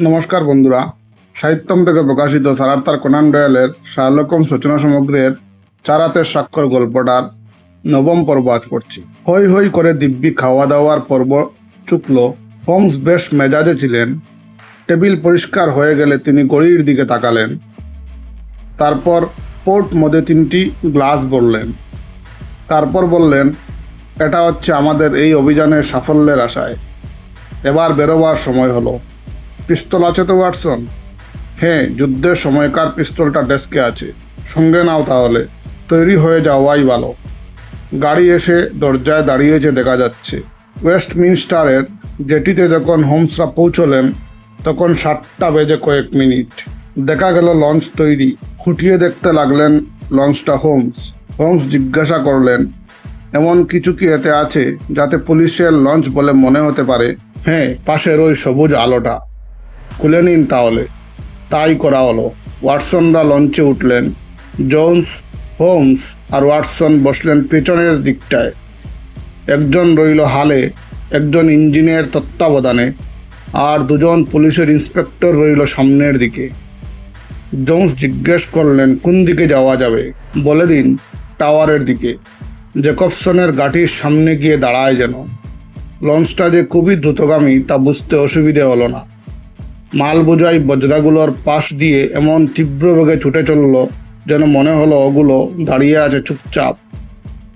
নমস্কার বন্ধুরা। সাহিত্যম থেকে প্রকাশিত সারার্তার কোনান ডয়েলের শাহলকম সূচনা সমগ্রের চারাতের স্বাক্ষর গল্পটার নবম পর্ব আজ পড়ছি। হই হই করে দিব্যি খাওয়া দাওয়ার পর্ব চুকলো হোমস বেশ মেজাজে ছিলেন। টেবিল পরিষ্কার হয়ে গেলে তিনি গড়ির দিকে তাকালেন। তারপর পোর্ট মধ্যে তিনটি গ্লাস বললেন। তারপর বললেন, এটা হচ্ছে আমাদের এই অভিযানের সাফল্যের আশায়। এবার বেরোবার সময় হলো। পিস্তল আছে তো, ওয়াটসন? হ্যাঁ যুদ্ধের সময়কার পিস্তলটা ডেস্কে আছে। সঙ্গে নাও তাহলে। তৈরি হয়ে যাওয়াই ভালো গাড়ি এসে দরজায় দাঁড়িয়েছে, দেখা যাচ্ছে। ওয়েস্টমিনস্টারের জেটিতে যখন হোমসরা পৌঁছলেন, তখন সাতটা বেজে কয়েক মিনিট। দেখা গেল লঞ্চ তৈরি। খুঁটিয়ে দেখতে লাগলেন লঞ্চটা হোমস। হোমস জিজ্ঞাসা করলেন, এমন কিছু কি এতে আছে যাতে পুলিশের লঞ্চ বলে মনে হতে পারে? হ্যাঁ পাশের ওই সবুজ আলোটা। খুলে নিন তাহলে। তাই করা হলো। ওয়াটসনরা লঞ্চে উঠলেন। জোন্স, হোমস আর ওয়াটসন বসলেন পেছনের দিকটায়। একজন রইল হালে, একজন ইঞ্জিনিয়ার তত্ত্বাবধানে, আর দুজন পুলিশের ইন্সপেক্টর রইল সামনের দিকে। জোন্স জিজ্ঞেস করলেন, কোন দিকে যাওয়া যাবে? বলে দিন, টাওয়ারের দিকে। জেকবসনের গাঠির সামনে গিয়ে দাঁড়ায় যেন। লঞ্চটা যে খুবই দ্রুতগামী তা বুঝতে অসুবিধে হলো না। মাল বোঝাই বজরাগুলোর পাশ দিয়ে এমন তীব্র বেগে ছুটে চলল যেন মনে হলো ওগুলো দাঁড়িয়ে আছে চুপচাপ।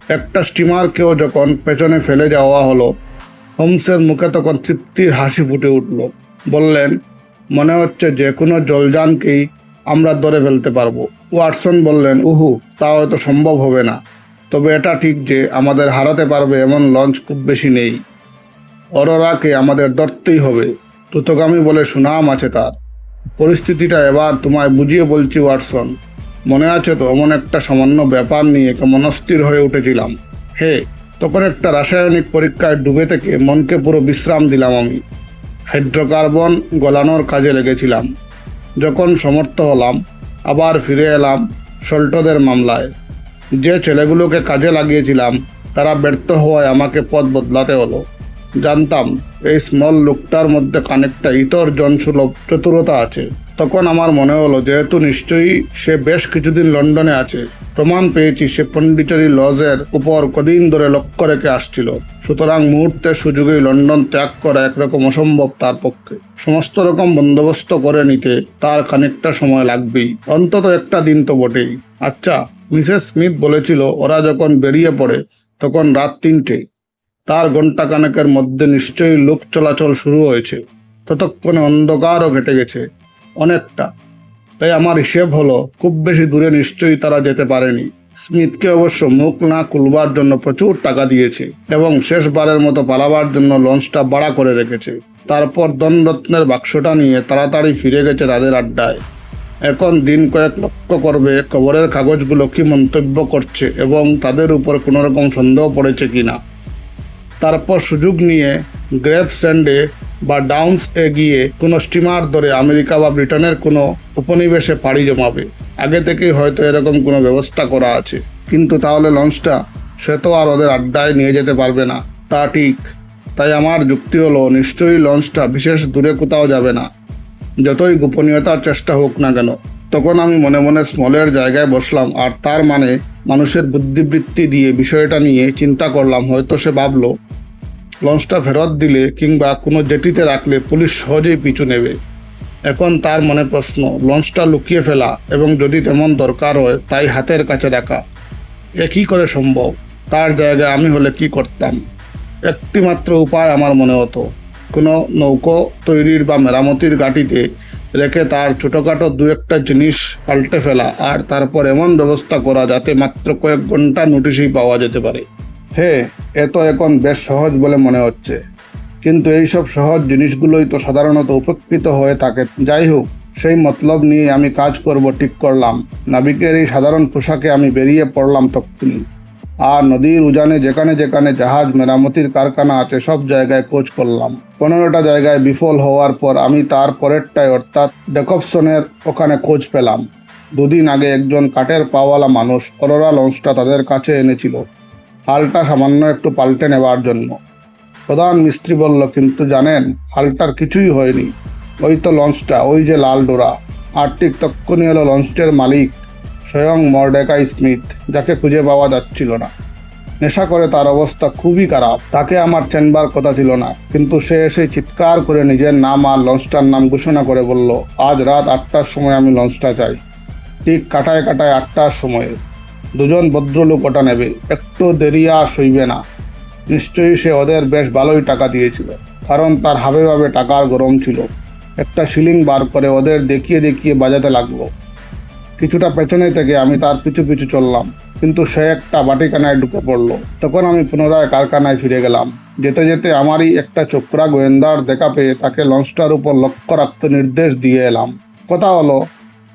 একটা স্টিমারকেও যখন পেছনে ফেলে যাওয়া হলো, হোমসের মুখে তখন তৃপ্তির হাসি ফুটে উঠল। বললেন, মনে হচ্ছে যে কোনো জলযানকেই আমরা ধরে ফেলতে পারব। ওয়াটসন বললেন, উহু, তা হয়তো সম্ভব হবে না। তবে এটা ঠিক যে আমাদের হারাতে পারবে এমন লঞ্চ খুব বেশি নেই। অরোরাকে আমাদের ধরতেই হবে। দ্রুতগামী বলে সুনাম আছে তার। পরিস্থিতিটা এবার তোমায় বুঝিয়ে বলছি, ওয়াটসন। মনে আছে তো, এমন একটা সামান্য ব্যাপার নিয়ে কেমন অস্থির হয়ে উঠেছিলাম। হে, তখন একটা রাসায়নিক পরীক্ষায় ডুবে থেকে মনকে পুরো বিশ্রাম দিলাম আমি। হাইড্রোকার্বন গলানোর কাজে লেগেছিলাম। যখন সমর্থ হলাম, আবার ফিরে এলাম সল্টদের মামলায়। যে ছেলেগুলোকে কাজে লাগিয়েছিলাম, তারা ব্যর্থ হওয়ায় আমাকে পথ বদলাতে হলো। জানতাম, এই স্মল লুকটার মধ্যে কানেকটা ইতর জনসুলভ চতুরতা আছে। তখন আমার মনে হলো, যেহেতু নিশ্চয়ই সে বেশ কিছুদিন লন্ডনে আছে, প্রমাণ পেয়েছি সে পন্ডিচারি লজের উপর কদিন ধরে লক্ষ্য রেখে আসছিল। সুতরাং মুহূর্তের সুযোগেই লন্ডন ত্যাগ করা একরকম অসম্ভব তার পক্ষে। সমস্ত রকম বন্দোবস্ত করে নিতে তার খানিকটা সময় লাগবেই। অন্তত একটা দিন তো বটেই। আচ্ছা মিসেস স্মিথ বলেছিল, ওরা যখন বেরিয়ে পড়ে, তখন রাত তিনটে। তার ঘণ্টা কানেকের মধ্যে নিশ্চয়ই লোক চলাচল শুরু হয়েছে। ততক্ষণে অন্ধকারও ঘেটে গেছে, অনেকটা। তাই আমার হিসেব হলো, খুব বেশি দূরে নিশ্চয়ই তারা যেতে পারেনি। স্মিথকে অবশ্য মুখ না খুলবার জন্য প্রচুর টাকা দিয়েছে এবং শেষবারের মতো পালাবার জন্য লঞ্চটা ভাড়া করে রেখেছে। তারপর দনরত্নের বাক্সটা নিয়ে তাড়াতাড়ি ফিরে গেছে তাদের আড্ডায়। এখন দিন কয়েক লক্ষ্য করবে খবরের কাগজগুলো কি মন্তব্য করছে এবং তাদের উপর কোনো রকম সন্দেহ পড়েছে কিনা তারপর সুযোগ নিয়ে গ্রেপ স্যান্ডে বা ডাউন্স এ গিয়ে কোনো স্টিমার ধরে আমেরিকা বা ব্রিটেনের কোনো উপনিবেশে পাড়ি জমাবে। আগে থেকেই হয়তো এরকম কোনো ব্যবস্থা করা আছে। কিন্তু তাহলে লঞ্চটা সে তো আর ওদের আড্ডায় নিয়ে যেতে পারবে না। তা ঠিক। তাই আমার যুক্তি হলো, নিশ্চয়ই লঞ্চটা বিশেষ দূরে কোথাও যাবে না। যতই গোপনীয়তার চেষ্টা হোক না কেন, তখন আমি মনে মনে স্মলের জায়গায় বসলাম, আর তার মানে মানুষের বুদ্ধিবৃত্তি দিয়ে বিষয়টা নিয়ে চিন্তা করলাম, হয়তো সে ভাবলো, লঞ্চটা ফেরত দিলে কিংবা কোনো জেটিতে রাখলে পুলিশ সহজেই পিছু নেবে। এখন তার মনে প্রশ্ন, লঞ্চটা লুকিয়ে ফেলা এবং যদি তেমন দরকার হয় তাই হাতের কাছে রাখা। এ কী করে সম্ভব? তার জায়গায় আমি হলে কি করতাম? একটিমাত্র উপায় আমার মনে হতো। কোনো নৌকো তৈরির বা মেরামতির গাটিতে রেখে তার ছোটোখাটো দু একটা জিনিস পাল্টে ফেলা আর তারপর এমন ব্যবস্থা করা যাতে মাত্র কয়েক ঘণ্টা নোটিশই পাওয়া যেতে পারে। হ্যাঁ এ তো এখন বেশ সহজ বলে মনে হচ্ছে। কিন্তু এইসব সহজ জিনিসগুলোই তো সাধারণত উপেক্ষিত হয়ে থাকে। যাই হোক, সেই মতলব নিয়ে আমি কাজ করব, ঠিক করলাম। নাবিকের এই সাধারণ পোশাকে আমি বেরিয়ে পড়লাম তক্ষুনি। আর নদীর উজানে যেখানে যেখানে জাহাজ, মেরামতির কারখানা আছে, সব জায়গায় খোঁজ করলাম। পনেরোটা জায়গায় বিফল হওয়ার পর আমি তার পরেরটায় অর্থাৎ ডেকপসনের ওখানে খোঁজ পেলাম। দুদিন আগে একজন কাঠের পাওয়ালা মানুষ অরোরা লঞ্চটা তাদের কাছে এনেছিল। হালটা সামান্য একটু পাল্টে নেবার জন্য। প্রধান মিস্ত্রি বলল, কিন্তু জানেন, হালটার কিছুই হয়নি। ওই তো লঞ্চটা, ওই যে লাল ডোরা। আর ঠিক তক্ষণি হলো লঞ্চটার মালিক স্বয়ং মর্ডেকাই স্মিথ, যাকে খুঁজে পাওয়া যাচ্ছিল না। নেশা করে তার অবস্থা খুবই খারাপ। তাকে আমার চেনবার কথা ছিল না, কিন্তু সে এসে চিৎকার করে নিজের নাম আর লঞ্চটার নাম ঘোষণা করে বলল, আজ রাত আটটার সময় আমি লঞ্চটা চাই। ঠিক কাটায় কাটায় আটটার সময়ে দুজন ভদ্রলোক ওটা নেবে। একটু দেরি আর সইবে না। নিশ্চয়ই সে ওদের বেশ ভালোই টাকা দিয়েছিল, কারণ তার হাবে ভাবে টাকার গরম ছিল। একটা সিলিং বার করে ওদের দেখিয়ে দেখিয়ে বাজাতে লাগল। কিছুটা পেছনে থেকে আমি তার পিছু পিছু চললাম। কিন্তু সে একটা বাটিকানায় ঢুকে পড়ল। তখন আমি পুনরায় কারখানায় ফিরে গেলাম। যেতে যেতে আমারই একটা চোপড়া গোয়েন্দার দেখা পেয়ে তাকে লঞ্চটার উপর লক্ষ্য রাখতে নির্দেশ দিয়ে এলাম। কথা হলো,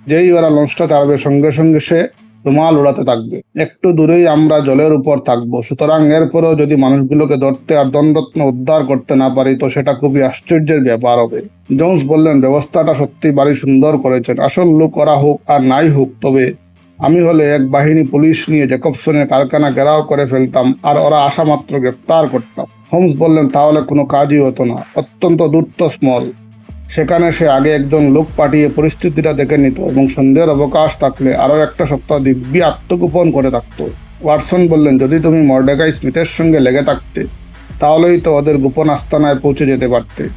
যেই ওরা লঞ্চটা ছাড়বে সঙ্গে সঙ্গে সে রুমাল উড়াতে থাকবে। একটু দূরেই আমরা জলের উপর থাকব। সুতরাং এরপরেও যদি মানুষগুলোকে ধরতে আর দণ্ডরত্ন উদ্ধার করতে না পারি, তো সেটা খুবই আশ্চর্যের ব্যাপার হবে। জোন্স বললেন, ব্যবস্থাটা সত্যি বাড়ি সুন্দর করেছেন। আসল লোক করা হোক আর নাই হোক, তবে আমি হলে এক বাহিনী পুলিশ নিয়ে জ্যাকবসনের কারখানা ঘেরাও করে ফেলতাম আর ওরা আসা মাত্র গ্রেপ্তার করতাম। হোমস বললেন, তাহলে কোনো কাজই হতো না। অত্যন্ত দূরত্ব স্মল সেখানে সে আগে একজন লোক পাঠিয়ে পরিস্থিতিটা দেখে নিত এবং সন্দেহের অবকাশ থাকলে আরও একটা সপ্তাহ দিব্যি আত্মগোপন করে থাকতো। ওয়াটসন বললেন, যদি তুমি মর্ডেকাই স্মিথের সঙ্গে লেগে থাকতে, তাহলেই তো ওদের গোপন আস্তানায় পৌঁছে যেতে পারতে।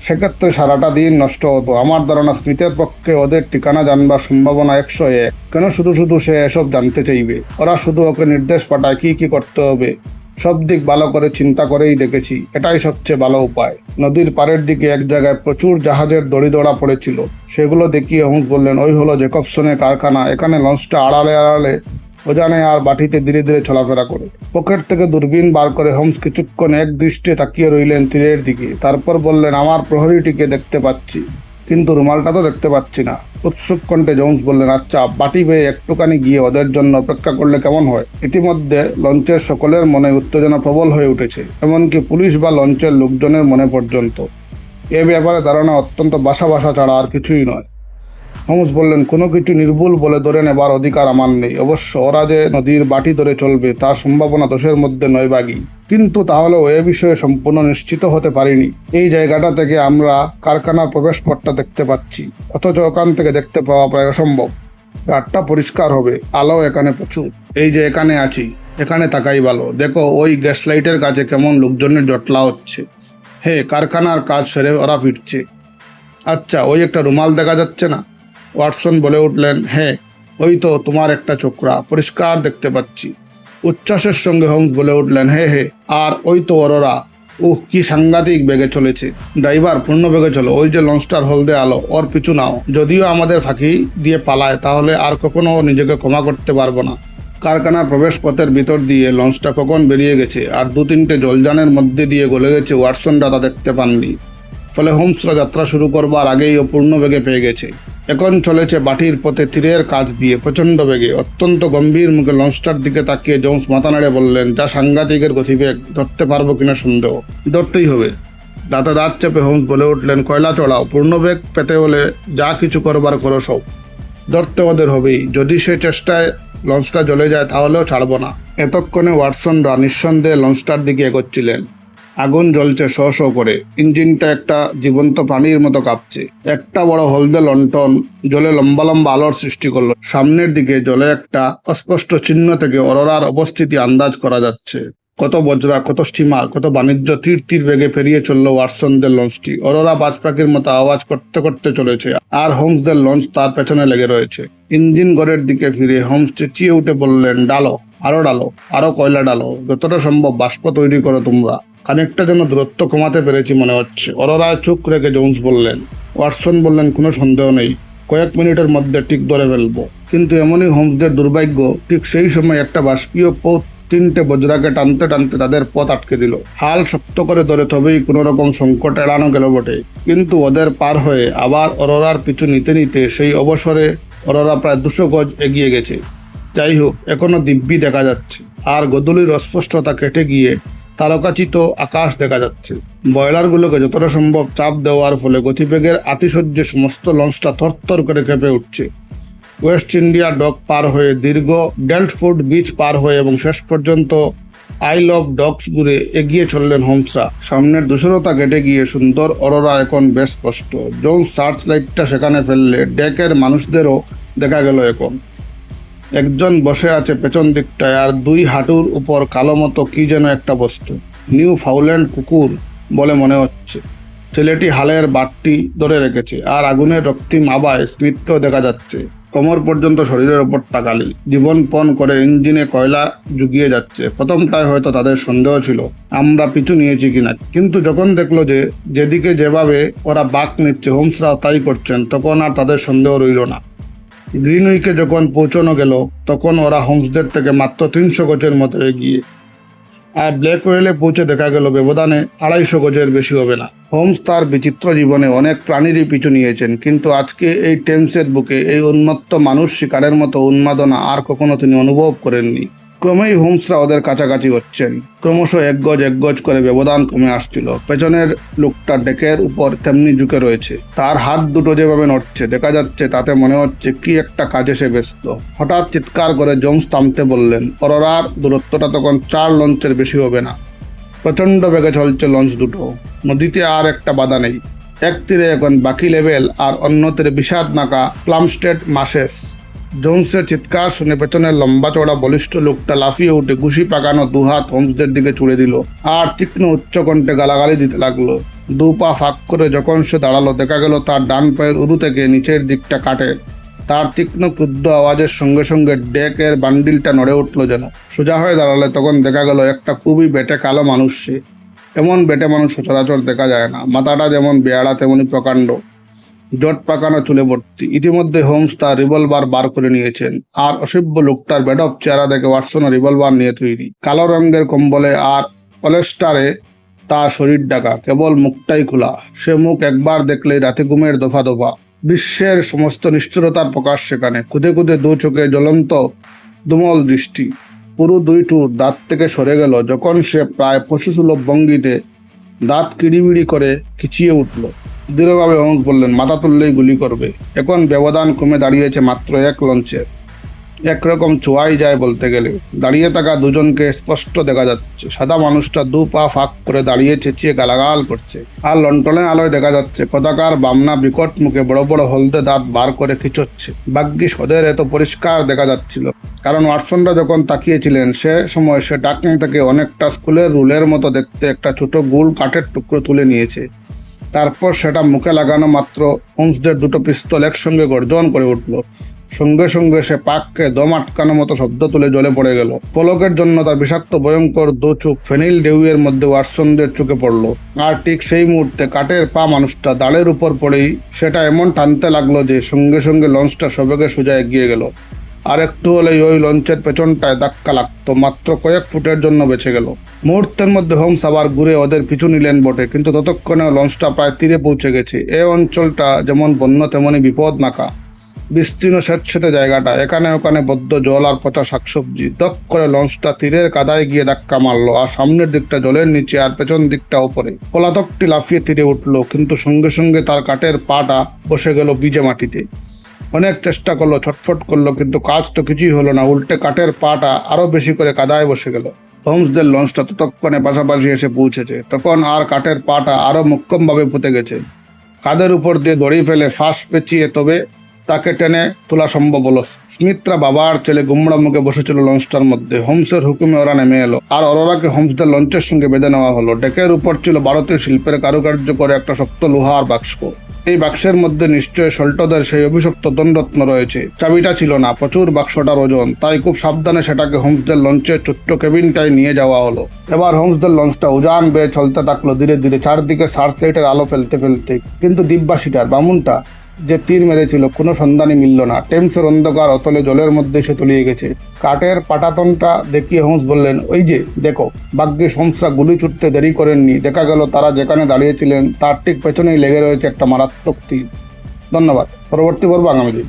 সেক্ষেত্রে সারাটা দিন নষ্ট হতো। আমার ধারণা, স্মিথের পক্ষে ওদের ঠিকানা জানবার সম্ভাবনা একশো এক। কেন শুধু শুধু সে এসব জানতে চাইবে? ওরা শুধু ওকে নির্দেশ পাঠায় কি কি করতে হবে। সব দিক ভালো করে চিন্তা করেই দেখেছি, এটাই সবচেয়ে ভালো উপায়। নদীর পাড়ের দিকে এক জায়গায় প্রচুর জাহাজের দড়ি দড়া পড়েছিল। সেগুলো দেখিয়ে হোমস বললেন, ওই হলো জেকবসনের কারখানা, এখানে লঞ্চটা আড়ালে আড়ালে ওজানে আর বাটিতে ধীরে ধীরে চলাফেরা করে। পকেট থেকে দূরবীন বার করে হোমস কিছুক্ষণ এক দৃষ্টে তাকিয়ে রইলেন তীরের দিকে। তারপর বললেন, আমার প্রহরীটিকে দেখতে পাচ্ছি। কিন্তু রুমালটা তো দেখতে পাচ্ছি না। উৎসুক কণ্ঠে জোন্স বললেন আচ্ছা বাটি বেয়ে একটুখানি গিয়ে ওদের জন্য অপেক্ষা করলে কেমন হয়? ইতিমধ্যে লঞ্চের সকলের মনে উত্তেজনা প্রবল হয়ে উঠেছে, এমনকি পুলিশ বা লঞ্চের লোকজনের মনে পর্যন্ত। এ ব্যাপারে ধারণা অত্যন্ত বাসা বাসা ছাড়া আর কিছুই নয়। হোমস বললেন, কোনো কিছু নির্ভুল বলে ধরে নেবার অধিকার আমার নেই। অবশ্য ওরা যে নদীর বাটি ধরে চলবে তার সম্ভাবনা দোষের মধ্যে নয় বাগি। কিন্তু তাহলেও এ বিষয়ে সম্পূর্ণ নিশ্চিত হতে পারিনি। এই জায়গাটা থেকে আমরা কারখানার প্রবেশ পথটা দেখতে পাচ্ছি। অথচ ওখান থেকে দেখতে পাওয়া প্রায় অসম্ভব। রাতটা পরিষ্কার হবে, আলো এখানে প্রচুর। এই যে এখানে আছি, এখানে তাকাই ভালো। দেখো, ওই গ্যাস লাইটের কাছে কেমন লোকজনের জটলা হচ্ছে। হে, কারখানার কাজ সেরে ওরা ফিরছে। আচ্ছা ওই একটা রুমাল দেখা যাচ্ছে না? ওয়াটসন বলে উঠলেন হ্যাঁ ওই তো তোমার একটা চোখরা, পরিষ্কার দেখতে পাচ্ছি। উচ্ছ্বাসের সঙ্গে হোমস বলে উঠলেন হে হে আর ওই তো অরোরা, উহ, কি সাংঘাতিক বেগে চলেছে। ড্রাইভার, পূর্ণ বেগে চলো, ওই যে লঞ্চটার হলদে আলো, ওর পিছু নাও। যদিও আমাদের ফাঁকি দিয়ে পালায়, তাহলে আর কখনো নিজেকে ক্ষমা করতে পারব না। কারখানার প্রবেশ পথের ভিতর দিয়ে লঞ্চটা কখন বেরিয়ে গেছে, আর দু তিনটে জলযানের মধ্যে দিয়ে গলে গেছে, ওয়াটসনরা তা দেখতে পাননি। ফলে হোমসরা যাত্রা শুরু করবার আগেই ও পূর্ণ বেগে পেয়ে গেছে। এখন চলেছে বাটির পথে তীরের কাজ দিয়ে। প্রচণ্ড বেগে, অত্যন্ত গম্ভীর মুখে লঞ্চটার দিকে তাকিয়ে জোন্স মাথা নাড়ে বললেন, যা সাংঘাতিকের গতিবেগ, ধরতে পারব কিনা সন্দেহ? ধরতেই হবে। দাঁতে দাঁত চেপে হোমস বলে উঠলেন, কয়লা চড়াও, পূর্ণবেগ পেতে হলে যা কিছু করবার করো সব। ধরতে ওদের হবেই। যদি সে চেষ্টায় লঞ্চটা জ্বলে যায়, তাহলেও ছাড়বো না। এতক্ষণে ওয়াটসনরা নিঃসন্দেহে লঞ্চটার দিকে এগোচ্ছিলেন। আগুন জ্বলছে শ শ করে। ইঞ্জিনটা একটা জীবন্ত প্রাণীর মতো কাঁপছে। একটা বড় হলদে লন্ঠন জলে লম্বা লম্বা আলোর সৃষ্টি করল। সামনের দিকে জলে একটা অস্পষ্ট চিহ্ন থেকে অরোরার অবস্থিতি আন্দাজ করা যাচ্ছে। কত বজরা, কত স্টিমার, কত বাণিজ্য তীর তীর বেগে পেরিয়ে চলল ওয়াটসনদের লঞ্চটি। অরোরা বাজ পাখির মতো আওয়াজ করতে করতে চলেছে আর হোমসদের লঞ্চ তার পেছনে লেগে রয়েছে। ইঞ্জিন ঘরের দিকে ফিরে হোমস চেঁচিয়ে উঠে বললেন, ডালো, আরও ডালো, আরও কয়লা ডালো, যতটা সম্ভব বাষ্প তৈরি করো তোমরা। খানিকটা যেন দূরত্ব কমাতে পেরেছি মনে হচ্ছে। অরোরা চুপ রেখে জোন্স বললেন, ওয়াটসন বললেন, কোনো সন্দেহ নেই, কয়েক মিনিটের মধ্যে ঠিক ধরে ফেলব। কিন্তু এমনই হোমসদের দুর্ভাগ্য, ঠিক সেই সময় একটা বাষ্পীয় পৌত তিনটে বজ্রাকে টানতে টানতে তাদের পথ আটকে দিল। হাল শক্ত করে ধরে তবেই কোনো রকম সংকট এড়ানো গেল বটে। কিন্তু ওদের পার হয়ে আবার অরোরার পিছু নিতে নিতে সেই অবসরে অরোরা প্রায় দুশো গজ এগিয়ে গেছে। যাই হোক, এখনও দিব্যি দেখা যাচ্ছে। আর গদুলির অস্পষ্টতা কেটে গিয়ে তারকাচিত আকাশ দেখা যাচ্ছে। বয়লারগুলোকে যতটা সম্ভব চাপ দেওয়ার ফলে গতিবেগের আতিশয্যে সমস্ত লঞ্চটা থরথর করে কেঁপে উঠছে। ওয়েস্ট ইন্ডিয়া ডক পার হয়ে দীর্ঘ ডেল্টফুড বিচ পার হয়ে এবং শেষ পর্যন্ত আই লভ ডগস ঘুরে এগিয়ে চললেন হোমসরা। সামনের দূষরতা কেটে গিয়ে সুন্দর অরোরা এখন বেশ স্পষ্ট। জোন সার্চ লাইটটা সেখানে ফেললে ডেকের মানুষদেরও দেখা গেল এখন। একজন বসে আছে পেছন দিকটায় আর দুই হাঁটুর উপর কালো মতো কি যেন একটা বস্তু। নিউ ফাউল্যান্ড কুকুর বলে মনে হচ্ছে। ছেলেটি হালের বাটটি ধরে রেখেছে আর আগুনের রক্তিম আবায় স্মিথকেও দেখা যাচ্ছে। কোমর পর্যন্ত শরীরের ওপর তাকালি জীবন পণ করে ইঞ্জিনে কয়লা জুগিয়ে যাচ্ছে। প্রথমটায় হয়তো তাদের সন্দেহ ছিল, আমরা পিছু নিয়েছি কিনা। কিন্তু যখন দেখল যে যেদিকে যেভাবে ওরা বাক নিচ্ছে, হোমসরাও তাই করছেন, তখন আর তাদের সন্দেহ রইল না। গ্রিনউইকে যখন পৌঁছানো গেল, তখন ওরা হোমসদের থেকে মাত্র তিনশো গজের মতো এগিয়ে। আর ব্ল্যাক ওয়েলে পৌঁছে দেখা গেল ব্যবধানে আড়াইশো গজের বেশি হবে না। হোমস তার বিচিত্র জীবনে অনেক প্রাণীরই পিছু নিয়েছেন, কিন্তু আজকে এই টেমসের বুকে এই উন্মত্ত মানুষ শিকারের মতো উন্মাদনা আর কখনো তিনি অনুভব করেননি। ক্রমেই হোমসরা ওদের কাছাকাছি হচ্ছেন। ক্রমশ এক গজ এক গজ করে ব্যবধান কমে আসছিল। পেছনের লোকটা ডেকের উপর তেমনি ঝুঁকে রয়েছে। তার হাত দুটো যেভাবে নড়ছে, দেখা যাচ্ছে তাতে মনে হচ্ছে কি একটা কাজে সে ব্যস্ত। হঠাৎ চিৎকার করে জমস থামতে বললেন, অরোরার, দূরত্বটা তখন চার লঞ্চের বেশি হবে না। প্রচণ্ড বেগে চলছে লঞ্চ দুটো। নদীতে আর একটা বাধা নেই। এক তীরে এখন বাকি লেভেল আর অন্য তীরে বিষাদ নাকা প্লামস্টেড মাসেস। জোনসের চিৎকার শুনে পেছনের লম্বা চড়া বলিষ্ঠ লোকটা লাফিয়ে উঠে ঘুষি পাকানো দুহাত হোমসদের দিকে ছুড়ে দিল আর তীক্ষ্ণ উচ্চকণ্ঠে গালাগালি দিতে লাগল। দু পা ফাঁক করে যখন সে দাঁড়াল, দেখা গেল তার ডান পায়ের উরু থেকে নিচের দিকটা কাটে। তার তীক্ষ্ণ ক্রুদ্ধ আওয়াজের সঙ্গে সঙ্গে ডেকের বান্ডিলটা নড়ে উঠল যেন। সোজা হয়ে দাঁড়ালে তখন দেখা গেল একটা খুবই বেটে কালো মানুষ সে। এমন বেটে মানুষ সচরাচর দেখা যায় না। মাথাটা যেমন বেয়াড়া, তেমনি প্রকাণ্ড। জট পাকানো চুলে ভর্তি। ইতিমধ্যে হোমস তার রিভলভার বার করে নিয়েছেন। আর অসভ্য লোকটার বেডপ চেহারা দেখে ওয়াটসনও রিভলভার নিয়ে তৈরি। কালো রঙের কম্বলে আর অলেস্টারে তার শরীর ডাকা কেবল মুখটাই খোলা। সে মুখ একবার দেখলেই রাতে ঘুমের দফা দফা। বিশ্বের সমস্ত নিষ্ঠুরতার প্রকাশ সেখানে। খুদে কুদে দু চোখে জ্বলন্ত দুমল দৃষ্টি। পুরো দুই টুর দাঁত থেকে সরে গেল যখন সে প্রায় পশুসুলভ ভঙ্গিতে দাঁত কিড়িবিড়ি করে খিচিয়ে উঠল। দৃঢ়ভাবে হোমস বললেন মাথা তুললেই গুলি করবে। এখন ব্যবধান কমে দাঁড়িয়েছে মাত্র এক লঞ্চের একরকম ছোঁয়াই যায় বলতে গেলে। দাঁড়িয়ে থাকা দুজনকে স্পষ্ট দেখা যাচ্ছে। সাদা মানুষটা দু পা ফাঁক করে দাঁড়িয়ে চেঁচিয়ে গালাগাল করছে। আর লন্টনের আলোয় দেখা যাচ্ছে, কদাকার বামনা বিকট মুখে বড় বড় হলদে দাঁত বার করে খিচোচ্ছে। ভাগ্যিস ওদের এত পরিষ্কার দেখা যাচ্ছিল। কারণ ওয়াটসনরা যখন তাকিয়েছিলেন, সে সময় সে ডাকনি থেকে অনেকটা স্কুলের রুলের মতো দেখতে একটা ছোট গুল কাঠের টুকরো তুলে নিয়েছে। তারপর সেটা মুখে লাগানো মাত্র হোমসদের দুটো পিস্তল একসঙ্গে গর্জন করে উঠল। সঙ্গে সঙ্গে সে পাককে দম আটকানো মতো শব্দ তুলে জ্বলে পড়ে গেল। পলকের জন্য তার বিষাক্ত, ভয়ঙ্কর দু চোখ ফেনিল ডেউয়ের মধ্যে ওয়াটসনদের চোখে পড়ল। আর ঠিক সেই মুহূর্তে কাঠের পা মানুষটা দালের উপর পড়েই সেটা এমন টানতে লাগল যে সঙ্গে সঙ্গে লঞ্চটা সবেগে সোজা এগিয়ে গেল। আর একটু হলেই ওই লঞ্চের পেছনটায় ধাক্কা লাগতো। মাত্র কয়েক ফুটের জন্য বেঁচে গেল। মুহূর্তের মধ্যে হোমস আবার ঘুরে ওদের পিছু নিলেন বটে, কিন্তু ততক্ষণে লঞ্চটা প্রায় তীরে পৌঁছে গেছে। এ অঞ্চলটা যেমন বন্য তেমনই বিপদ নাকা বিস্তীর্ণ স্যাঁতস্যাঁতে জায়গাটা, এখানে ওখানে বদ্ধ জল আর পচা শাকসবজি। দক করে লঞ্চটা তীরের কাদায় গিয়ে ধাক্কা মারলো, আর সামনের দিকটা জলের নিচে আর পেছন দিকটা ওপরে। পলাতকটি লাফিয়ে তীরে উঠল, কিন্তু সঙ্গে সঙ্গে তার কাঠের পাটা বসে গেল বিজে মাটিতে। অনেক চেষ্টা করল, ছটফট করল, কিন্তু কাজ তো কিছুই হলো না। উল্টে কাঠের পাটা আরও বেশি করে কাদায় বসে গেল। হোমসদের লঞ্চটা ততক্ষণে পাশাপাশি এসে পৌঁছেছে। তখন আর কাঠের পাটা আরও মোক্ষমভাবে পুঁতে গেছে। কাদের উপর দিয়ে দড়ি ফেলে ফাঁস পেঁচিয়ে তবে তাকে টেনে তোলা সম্ভব হলো। স্মিত্রা বাবার ছেলে গুমড়া মুখে বসেছিল লঞ্চটার মধ্যে। হোমসের হুকুমে ওরা নেমে এলো। আর অরোরাকে হোমসদের লঞ্চের সঙ্গে বেঁধে নেওয়া হলো। ডেকের উপর ছিল ভারতীয় শিল্পের কারুকার্য করে একটা শক্ত লোহার বাক্স। এই বাক্সের মধ্যে নিশ্চয় সল্টদের সেই অভিশপ্ত দণ্ডরত্ন রয়েছে। চাবিটা ছিল না, প্রচুর বাক্সটার ওজন। তাই খুব সাবধানে সেটাকে হোমসদের লঞ্চের ছোট্ট কেবিনটায় নিয়ে যাওয়া হলো। এবার হোমসদের লঞ্চটা উজান বেয়ে চলতে থাকল ধীরে ধীরে। চারদিকে সার্চ লাইটের আলো ফেলতে ফেলতে। কিন্তু দিব্যাসীটার বামুনটা যে তীর মেরেছিল, কোনো সন্ধানই মিলল না। টেমসের অন্ধকার অতলে জলের মধ্যে সে তলিয়ে গেছে। কাঠের পাটাতনটা দেখিয়ে হোমস বললেন, ওই যে, দেখো ভাগ্যে হোমসরা গুলি ছুটতে দেরি করেননি। দেখা গেল তারা যেখানে দাঁড়িয়েছিলেন, তার ঠিক পেছনেই লেগে রয়েছে একটা মারাত্মক তীর। ধন্যবাদ। পরবর্তী পর্ব আগামী দিন।